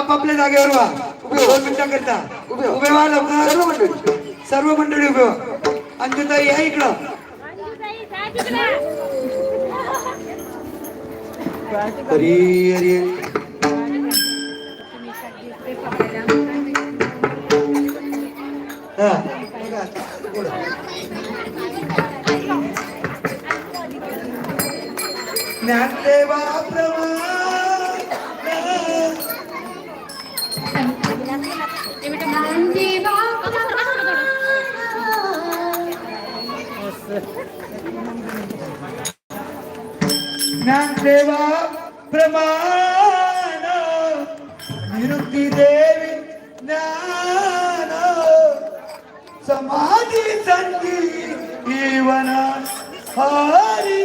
आपापल्या जागेवर व्हा उभे दोन मिनिटाकरिता उभे उभे व्हा लवकर सर्व मंडळी सर्व मंडळी उभे व्हा अंजुताई या इकडं। हरी हरी। हा। ज्ञानदेवा ज्ञानसेवा प्रमाण निवृत्ती देवी ज्ञान समाधी संगीवन हरी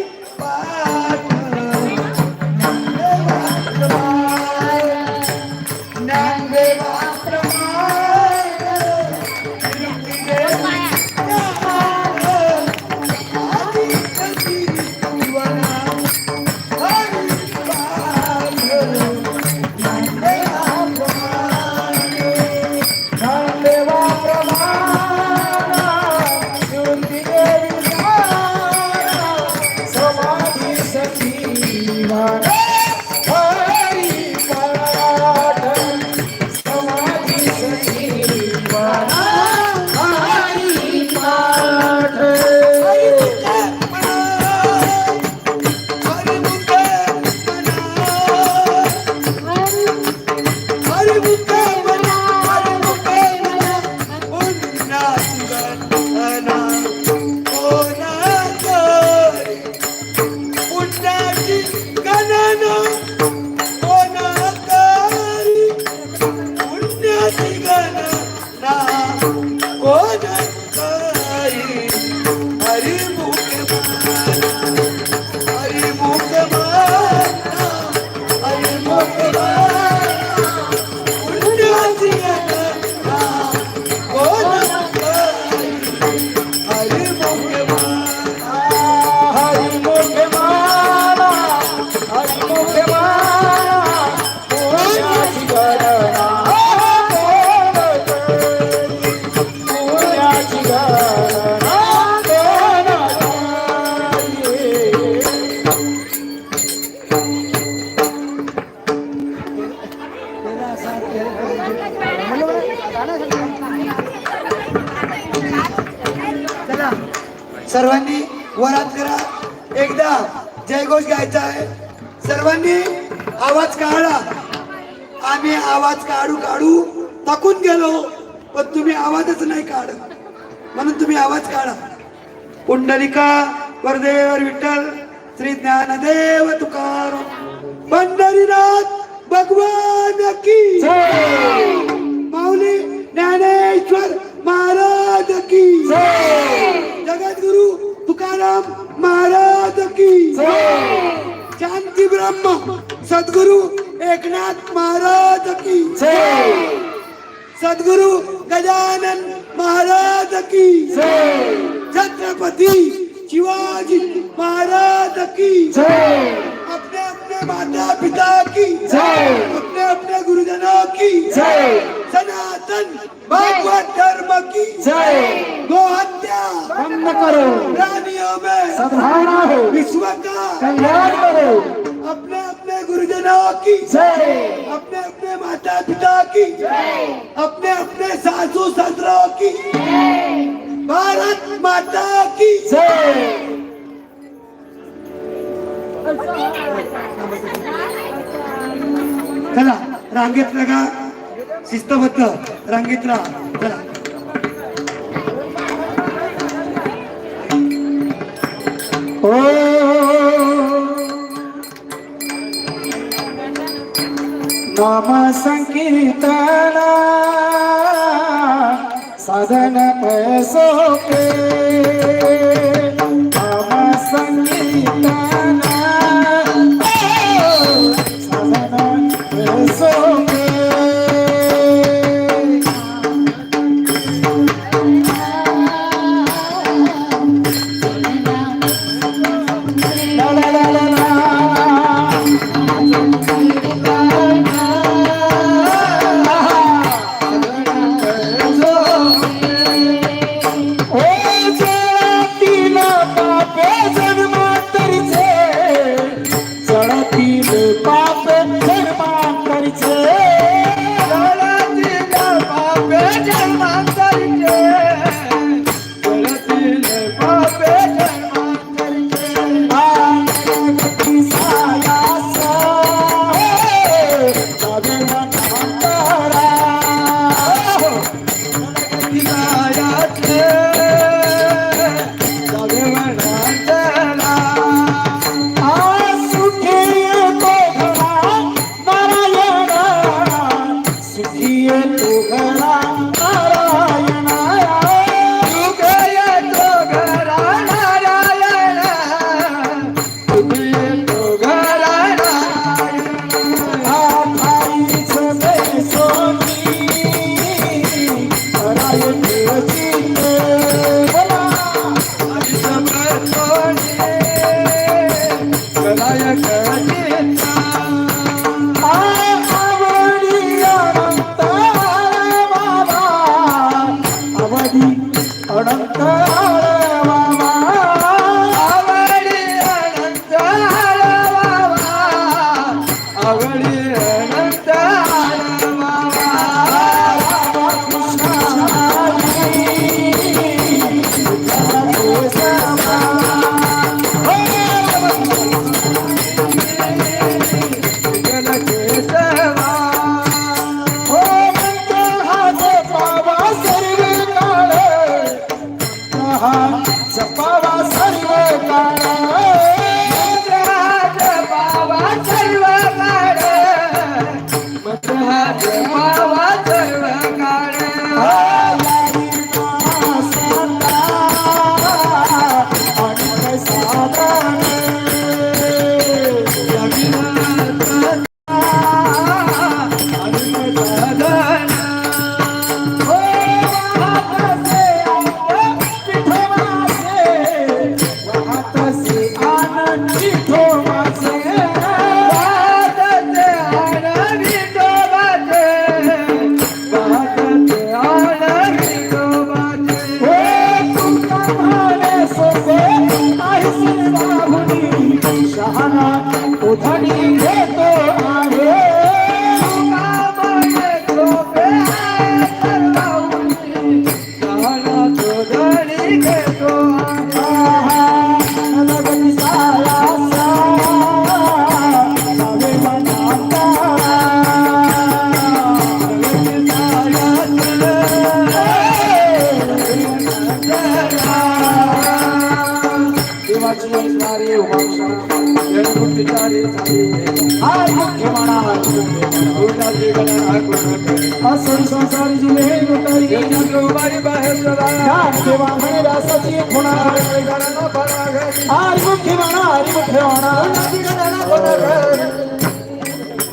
सर्वांनी वरात करा. एकदा जयघोष घ्यायचा आहे. सर्वांनी आवाज काढा. आम्ही आवाज काढू काढू थकून गेलो पण तुम्ही आवाजच नाही काढत. म्हणून तुम्ही आवाज काढा. कुंडलिका वरदेवर विठ्ठल श्री ज्ञानदेव तुकार पंढरीनाथ भगवान की माऊली ज्ञानेश्वर महाराज की जगत गुरु तुकार महाराज की। शांति ब्रह्म, सदगुरु एकनाथ महाराज की। सदगुरु गजानन महाराज की। छत्रपति शिवाजी महाराज की। अपने अपने माता पिता की। अपने अपने गुरुजनों की। सनातन भगवत धर्म की गो हत्या बंद करो। प्राणियों में सद्भावना हो। विश्व का कल्याण करो। अपने अपने गुरुजनों की जय। अपने अपने माता पिता की जय। अपने अपने सासू ससुरों की भारत माता की जय। चला रांगेत लगा। शिस्तबद्ध रांगेत राहा नाम संकीर्तन साधन पैसो के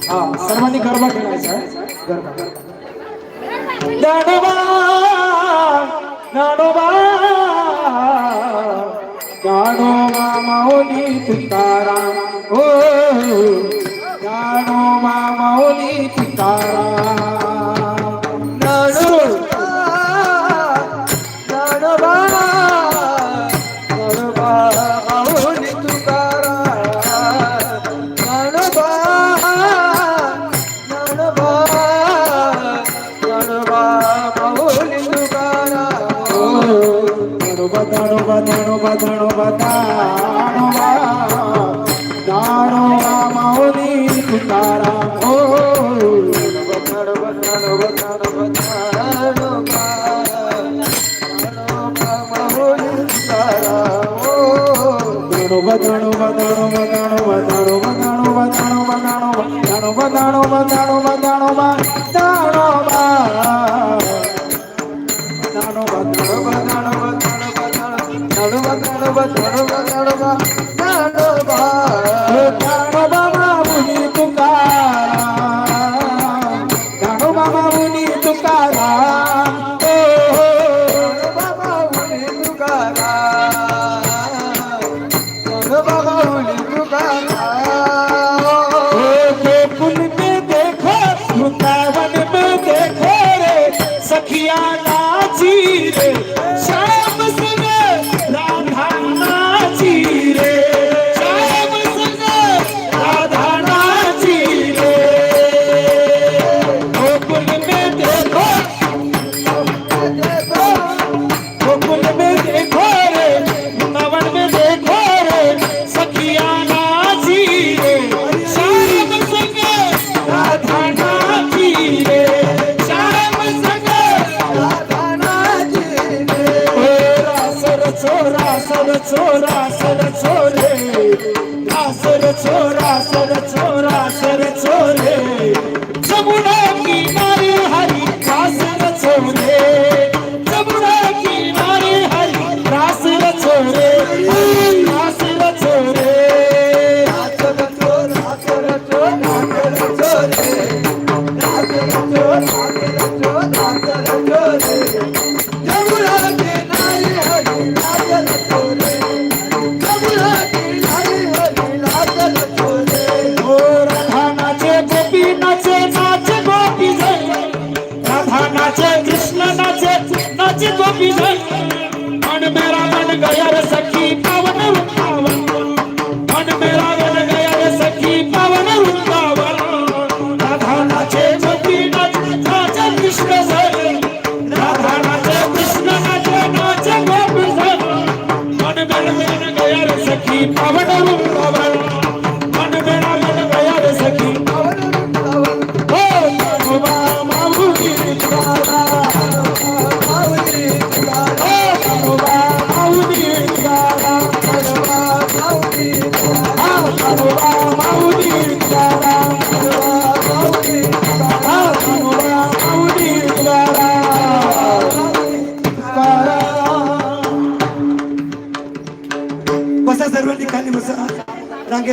हा सर्वांनी गरबा खेळायचा आहे गरबा ज्ञानोबा ज्ञानोबा ज्ञानोबा माऊली तुकाराम हो ज्ञानोबा माऊली तुकाराम વધાણો વધાણો વધાણો વધાણો વધાણો વધાણો વધાણો વધાણો વધાણો વધાણો વધાણો વધાણો વધાણો વધાણો વધાણો વધાણો વધાણો વધાણો બાબા મુનિ તુકારા બાબા મુનિ রাসর ছোরা রাসর ছোরা রাসর